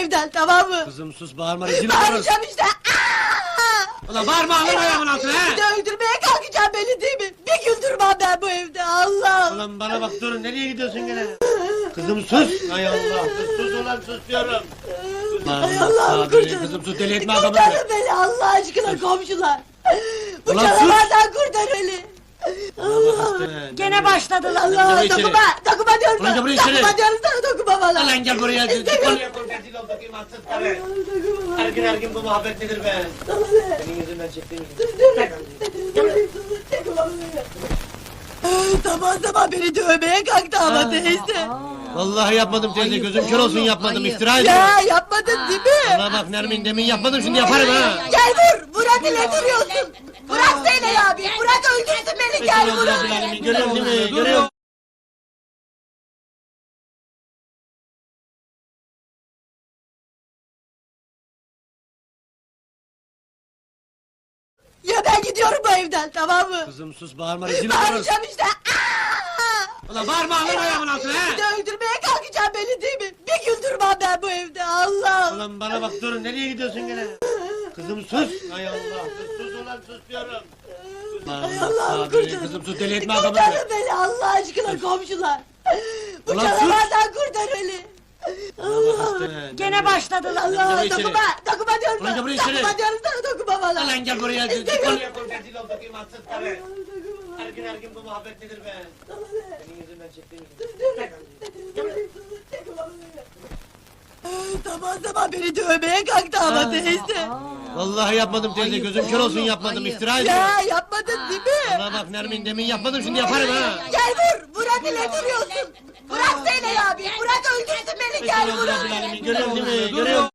evden tamam mı? Kızım sus bağırma rezil oluruz. Bağıracağım işte. Aa! Ulan bağırma alırım ayağımın altına Bir he. de öldürmeye kalkacağım beni değil mi? Bir gün durmam ben bu evde Allah. Ulan bana bak dur nereye gidiyorsun gene? Kızım sus. Hay Allah sus sus ulan sus diyorum. Ay Allah'ım kurtarın. kızım sus, deli etme adamı. Kurtarın beni Allah aşkına komşular. Bu Ulan sus. canavardan kurtar beni. işte. Gene başladılar. Allah dokunma. Dokunma diyorum Ulan sana. Dokunma diyorum sana dokunma bana. Lan gel buraya. Buraya. Koy rezil ol bakayım karı. Dokunma Her gün her gün bu muhabbet nedir be? Ne? Senin yüzünden çektiğim. Sabah sabah beni dövmeye kalktı ama teyze. Vallahi yapmadım teyze gözüm kör olsun yapmadım iftira ediyorum. Ya yapmadın değil mi? Bana bak Nermin demin yapmadım şimdi yaparım ha. Gel vur. Murat ile duruyorsun. Bırak Zeynep abi. Bırak öldürsün beni. Gel vur. Görüyorsun değil mi? Ben gidiyorum bu evden tamam mı? Kızım sus bağırma rezil oluruz. Bağıracağım işte. Aa! Ulan bağırma alırım ayağımın altına Bir he. de öldürmeye kalkacağım beni değil mi? Bir gün durmam ben bu evde Allah. Ulan bana bak dur nereye gidiyorsun gene? Kızım sus. Hay Allah sus sus ulan sus diyorum. Ay Allah'ım kurtarın. Kızım sus deli etme adamı. Kurtarın beni Allah aşkına komşular. Bu Ulan sus. canavardan kurtar beni. Bak işte. Gene başladılar. Allah dokunma. Dokunma diyorum Ulan buraya içeri. Dokunma diyorum sana dokunma bana. Lan gel buraya. Buraya. Koy rezil ol bakayım atsız karı. Her gün her gün bu muhabbet nedir be? Senin yüzünden çektiğim. Sabah sabah beni dövmeye kalktı ama teyze. Vallahi yapmadım teyze gözüm kör olsun yapmadım iftira ediyorum. Ya yapmadın değil mi? Bana bak Nermin demin yapmadım şimdi yaparım ha. Gel vur. Murat ile duruyorsun. Bırak Zeynep abi. Bırak öldürsün beni. Gel Alemin, Görüyorsun değil mi? Görüyorsun.